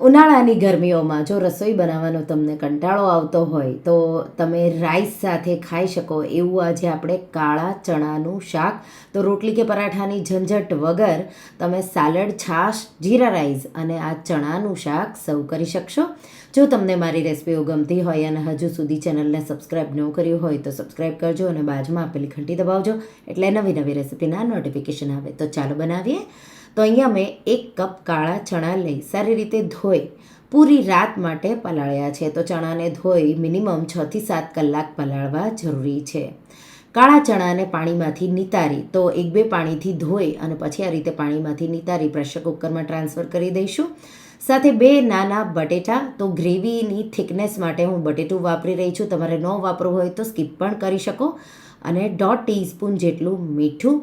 ઉનાળાની ગરમીઓમાં જો રસોઈ બનાવવાનો તમને કંટાળો આવતો હોય, તો તમે રાઈસ સાથે ખાઈ શકો. એવું આજે આપણે કાળા ચણાનું શાક, તો રોટલી કે પરાઠાની ઝંઝટ વગર તમે સાલડ, છાશ, જીરા રાઈસ અને આ ચણાનું શાક સર્વ કરી શકશો. જો તમને મારી રેસિપીઓ ગમતી હોય અને હજુ સુધી ચેનલને સબસ્ક્રાઈબ ન કર્યું હોય, તો સબસ્ક્રાઈબ કરજો અને બાજુમાં આપેલી ઘંટી દબાવજો, એટલે નવી નવી રેસિપીના નોટિફિકેશન આવે. તો ચાલો બનાવીએ. તો અહીંયા મેં એક કપ કાળા ચણા લઈ સારી રીતે ધોઈ પૂરી રાત માટે પલાળ્યા છે. તો ચણાને ધોઈ મિનિમમ છથી સાત કલાક પલાળવા જરૂરી છે. કાળા ચણાને પાણીમાંથી નિતારી તો એક બે પાણીથી ધોઈ અને પછી આ રીતે પાણીમાંથી નિતારી પ્રેશર કુકરમાં ટ્રાન્સફર કરી દઈશું. સાથે બે નાના બટેટા તો ગ્રેવીની થિકનેસ માટે હું બટેટું વાપરી રહી છું. તમારે ન વાપરવું હોય તો સ્કીપ પણ કરી શકો. અને દોઢ ટીસ્પૂન જેટલું મીઠું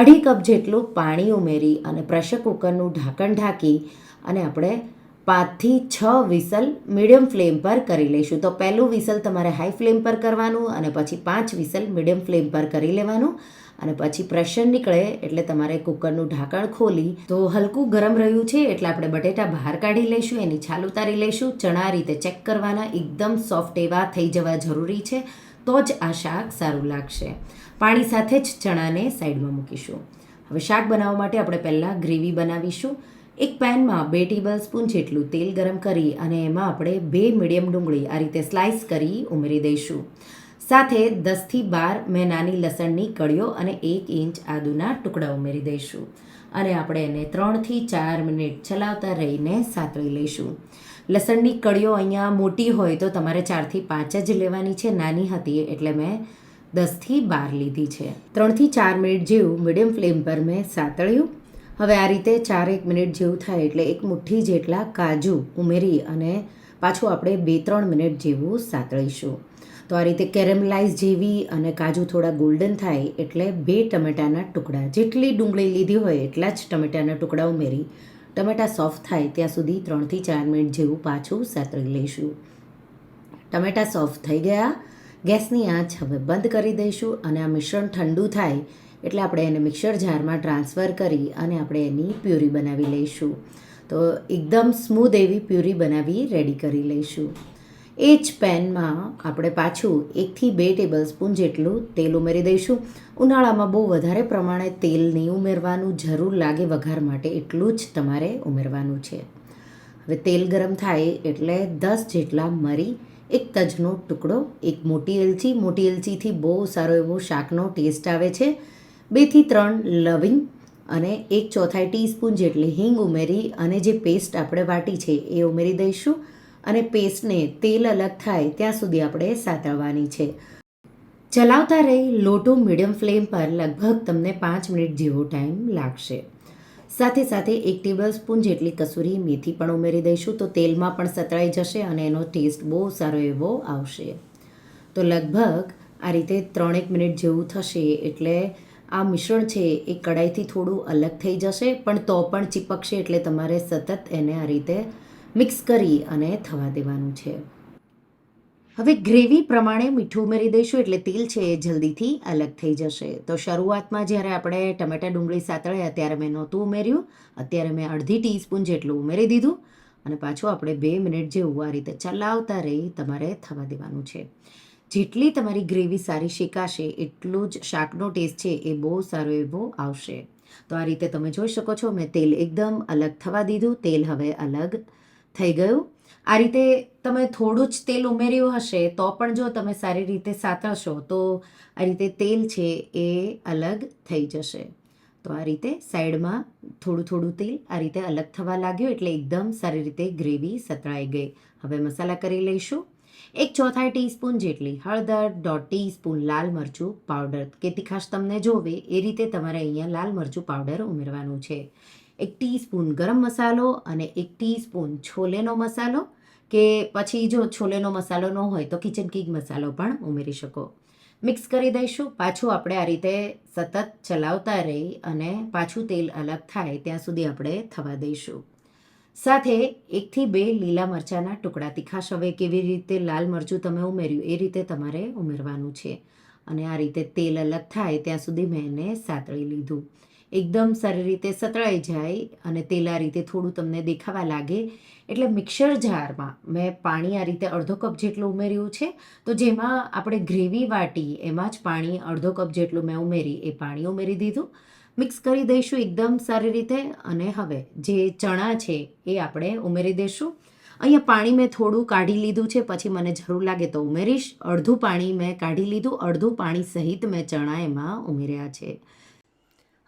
અઢી કપ જેટલું પાણી ઉમેરી અને પ્રેશર કુકરનું ઢાંકણ ઢાંકી અને આપણે પાંચથી છ વિસલ મીડિયમ ફ્લેમ પર કરી લઈશું. તો પહેલું વિસલ તમારે હાઈ ફ્લેમ પર કરવાનું અને પછી પાંચ વિસલ મીડિયમ ફ્લેમ પર કરી લેવાનું અને પછી પ્રેશર નીકળે એટલે તમારે કુકરનું ઢાંકણ ખોલી. તો હલકું ગરમ રહ્યું છે એટલે આપણે બટેટા બહાર કાઢી લઈશું, એની છાલ ઉતારી લઈશું. ચણા રીતે ચેક કરવાના, એકદમ સોફ્ટ એવા થઈ જવા જરૂરી છે. તો જ આ શાક સારું લાગશે. પાણી સાથે જ ચણાને સાઈડમાં મૂકીશું. હવે શાક બનાવવા માટે આપણે પહેલાં ગ્રેવી બનાવીશું. એક પેનમાં બે ટેબલ સ્પૂન જેટલું તેલ ગરમ કરી અને એમાં આપણે બે મીડિયમ ડુંગળી આ રીતે સ્લાઇસ કરી ઉમેરી દઈશું. સાથે દસથી બાર મેં નાની લસણની કળીઓ અને એક ઇંચ આદુના ટુકડા ઉમેરી દઈશું. અને આપણે એને ત્રણથી ચાર મિનિટ ચલાવતા રહીને સાતળી લઈશું. લસણની કળીઓ અહીંયા મોટી હોય તો તમારે ચારથી પાંચ જ લેવાની છે. નાની હતી એટલે મેં દસથી બાર લીધી છે. ત્રણથી ચાર મિનિટ જેવું મીડિયમ ફ્લેમ પર મેં સાતળ્યું. હવે આ રીતે ચારેક મિનિટ જેવું થાય એટલે એક મુઠ્ઠી જેટલા કાજુ ઉમેરી અને પાછું આપણે બે ત્રણ મિનિટ જેવું સાતળીશું. તો આ રીતે કેરેમલાઇઝ જેવી અને કાજુ થોડા ગોલ્ડન થાય એટલે બે ટમેટાના ટુકડા જેટલી ડુંગળી લીધી હોય એટલા જ ટમેટાના ટુકડા ઉમેરી ટમેટા સોફ્ટ થાય ત્યાં સુધી ત્રણથી ચાર મિનિટ જેવું પાછું સાતળી લઈશું. ટમેટા સોફ્ટ થઈ ગયા. ગેસની આંચ હવે બંધ કરી દઈશું અને આ મિશ્રણ ઠંડુ થાય એટલે આપણે એને મિક્સર જારમાં ટ્રાન્સફર કરી અને આપણે એની પ્યુરી બનાવી લઈશું. તો એકદમ સ્મૂધ એવી પ્યુરી બનાવી રેડી કરી લઈશું. એ જ પેનમાં આપણે પાછું એકથી બે ટેબલ સ્પૂન જેટલું તેલ ઉમેરી દઈશું. ઉનાળામાં બહુ વધારે પ્રમાણે તેલ નહીં ઉમેરવાનું જરૂર લાગે વઘાર માટે એટલું જ તમારે ઉમેરવાનું છે. હવે તેલ ગરમ થાય એટલે દસ જેટલા મરી, એક તજનો ટુકડો, એક મોટી એલચી. મોટી એલચીથી બહુ સારો એવો શાકનો ટેસ્ટ આવે છે. બેથી ત્રણ લવિંગ અને એક ચોથાઈ ટીસ્પૂન જેટલી હિંગ ઉમેરી અને જે પેસ્ટ આપણે વાટી છે એ ઉમેરી દઈશું. અને પેસ્ટને તેલ અલગ થાય ત્યાં સુધી આપણે સાતળવાની છે. ચલાવતા રહી લોટો મીડિયમ ફ્લેમ પર લગભગ તમને પાંચ મિનિટ જેવો ટાઈમ લાગશે. સાથે સાથે એક ટેબલ સ્પૂન જેટલી કસૂરી મેથી પણ ઉમેરી દઈશું તો તેલમાં પણ સતળાઈ જશે અને એનો ટેસ્ટ બહુ સારો એવો આવશે. તો લગભગ આ રીતે ત્રણેક મિનિટ જેવું થશે એટલે આ મિશ્રણ છે એ કડાઈથી થોડું અલગ થઈ જશે, પણ તો પણ ચીપકશે એટલે તમારે સતત એને આ રીતે મિક્સ કરી અને થવા દેવાનું છે. હવે ગ્રેવી પ્રમાણે મીઠું ઉમેરી દઈશું એટલે તેલ છે એ જલ્દીથી અલગ થઈ જશે. તો શરૂઆતમાં જ્યારે આપણે ટમેટા ડુંગળી સાતળ્યા ત્યારે મેં નહોતું ઉમેર્યું. અત્યારે મેં અડધી ટીસ્પૂન જેટલું ઉમેરી દીધું અને પાછું આપણે બે મિનિટ જેવું આ રીતે ચલાવતા રહી તમારે થવા દેવાનું છે. જેટલી તમારી ગ્રેવી સારી શેકાશે, એટલું જ શાકનો ટેસ્ટ છે એ બહુ સારો એવો આવશે. તો આ રીતે તમે જોઈ શકો છો, મેં તેલ એકદમ અલગ થવા દીધું. તેલ હવે અલગ થઈ ગયું. આ રીતે તમે થોડું જ તેલ ઉમેર્યું હશે, તો પણ જો તમે સારી રીતે સાતળશો, તો આ રીતે તેલ છે એ અલગ થઈ જશે. તો આ રીતે સાઈડમાં થોડું થોડું તેલ આ રીતે અલગ થવા લાગ્યું એટલે એકદમ સારી રીતે ગ્રેવી સતળાઈ ગઈ. હવે મસાલા કરી લઈશું. એક ચોથાઈ ટીસ્પૂન જેટલી હળદર, દોઢ ટીસ્પૂન લાલ મરચું પાવડર. કે તીખાશ તમને જોવે, એ રીતે તમારે અહીંયા લાલ મરચું પાવડર ઉમેરવાનું છે. એક ટીસ્પૂન ગરમ મસાલો અને એક ટીસ્પૂન છોલેનો મસાલો, કે પછી જો છોલેનો મસાલો ન હોય તો કિચન કિંગ મસાલો પણ ઉમેરી શકો. મિક્સ કરી દઈશું. પાછું આપણે આ રીતે સતત ચલાવતા રહી અને પાછું તેલ અલગ થાય ત્યાં સુધી આપણે થવા દઈશું. સાથે એકથી બે લીલા મરચાંના ટુકડા તીખાશ હવે કેવી રીતે લાલ મરચું તમે ઉમેર્યું એ રીતે તમારે ઉમેરવાનું છે. અને આ રીતે તેલ અલગ થાય ત્યાં સુધી મેં એને સાતળી લીધું. એકદમ સારી રીતે સતળાઈ જાય અને તેલ રીતે થોડું તમને દેખાવા લાગે. એટલે મિક્સર જારમાં મેં પાણી આ રીતે અડધો કપ જેટલું ઉમેર્યું છે. તો જેમાં આપણે ગ્રેવી વાટી, એમાં જ પાણી અડધો કપ જેટલું મેં ઉમેરી, એ પાણી ઉમેરી દીધું. મિક્સ કરી દઈશું એકદમ સારી રીતે અને હવે જે ચણા છે એ આપણે ઉમેરી દઈશું. અહીંયા પાણી મેં થોડું કાઢી લીધું છે, પછી મને જરૂર લાગે તો ઉમેરીશ. અડધું પાણી મેં કાઢી લીધું, અડધું પાણી સહિત મેં ચણા એમાં ઉમેર્યા છે.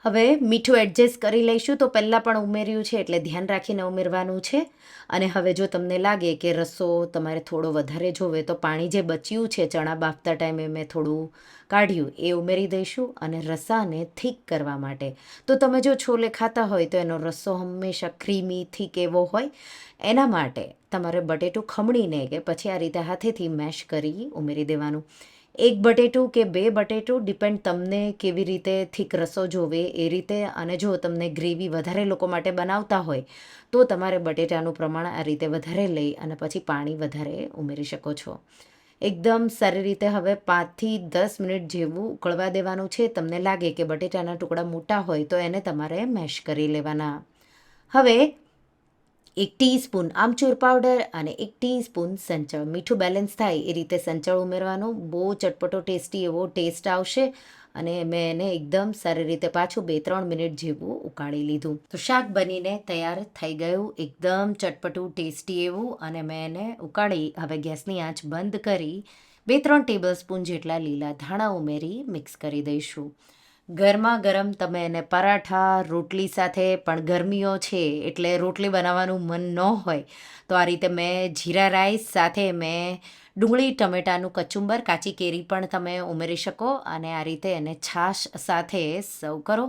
હવે મીઠું એડજસ્ટ કરી લઈશું તો પહેલાં પણ ઉમેર્યું છે એટલે ધ્યાન રાખીને ઉમેરવાનું છે. અને હવે જો તમને લાગે કે રસો તમારે થોડો વધારે જોવે તો પાણી જે બચ્યું છે ચણા બાફતા ટાઈમે મેં થોડું કાઢ્યું એ ઉમેરી દઈશું અને રસાને થીક કરવા માટે. તો તમે જો છોલે ખાતા હોય તો એનો રસો હંમેશા ક્રીમી થીક એવો હોય. એના માટે તમારે બટેટું ખમણીને કે પછી આ રીતે હાથેથી મેશ કરી ઉમેરી દેવાનું. એક બટેટું કે બે બટેટું ડિપેન્ડ તમને કેવી રીતે થીક રસો જોવે એ રીતે. અને જો તમને ગ્રેવી વધારે લોકો માટે બનાવતા હોય, તો તમારે બટેટાનું પ્રમાણ આ રીતે વધારે લઈ અને પછી પાણી વધારે ઉમેરી શકો છો. એકદમ સારી રીતે હવે પાંચથી દસ મિનિટ જેવું ઉકળવા દેવાનું છે. તમને લાગે કે બટેટાના ટુકડા મોટા હોય તો એને તમારે મેશ કરી લેવાના. હવે એક ટીસ્પૂન આમચૂર પાવડર અને એક ટીસ્પૂન સંચળ. મીઠું બેલેન્સ થાય એ રીતે સંચળ ઉમેરવાનું. બહુ ચટપટો ટેસ્ટી એવો ટેસ્ટ આવશે અને મેં એને એકદમ સારી રીતે પાછું બે ત્રણ મિનિટ જેવું ઉકાળી લીધું. તો શાક બનીને તૈયાર થઈ ગયું. એકદમ ચટપટું, ટેસ્ટી એવું અને મેં એને ઉકાળી હવે ગેસની આંચ બંધ કરી બે ત્રણ ટેબલ સ્પૂન જેટલા લીલા ધાણા ઉમેરી મિક્સ કરી દઈશું. ગરમા ગરમ તમે એને પરાઠા, રોટલી સાથે પણ ગરમીઓ છે, એટલે રોટલી બનાવવાનું મન ન હોય, તો આ રીતે મેં જીરા રાઈસ સાથે મેં ડુંગળી, ટમેટાનું કચુંબર, કાચી કેરી પણ તમે ઉમેરી શકો અને આ રીતે એને છાશ સાથે સર્વ કરો.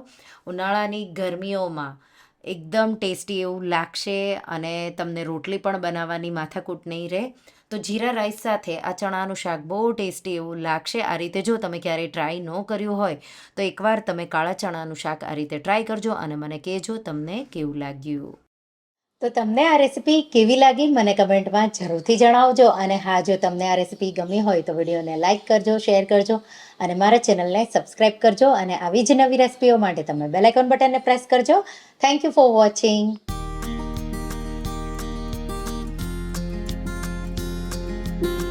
ઉનાળાની ગરમીઓમાં એકદમ ટેસ્ટી એવું લાગશે અને તમને રોટલી પણ બનાવવાની માથાકૂટ નહીં રહે. તો જીરા રાઈસ સાથે આ ચણાનું શાક બહુ ટેસ્ટી એવું લાગશે. આ રીતે જો તમે ક્યારેય ટ્રાય ન કર્યું હોય, તો એકવાર તમે કાળા ચણાનું શાક આ રીતે ટ્રાય કરજો અને મને કહેજો તમને કેવું લાગ્યું. તો તમને આ રેસીપી કેવી લાગી મને કમેન્ટમાં જરૂરથી જણાવજો અને હા, જો તમને આ રેસીપી ગમી હોય તો વિડીયોને લાઇક કરજો શેર કરજો અને મારા ચેનલને સબસ્ક્રાઇબ કરજો અને આવી જ નવી રેસીપીઓ માટે તમે બેલાઇકોન બટનને પ્રેસ કરજો. Thank you for watching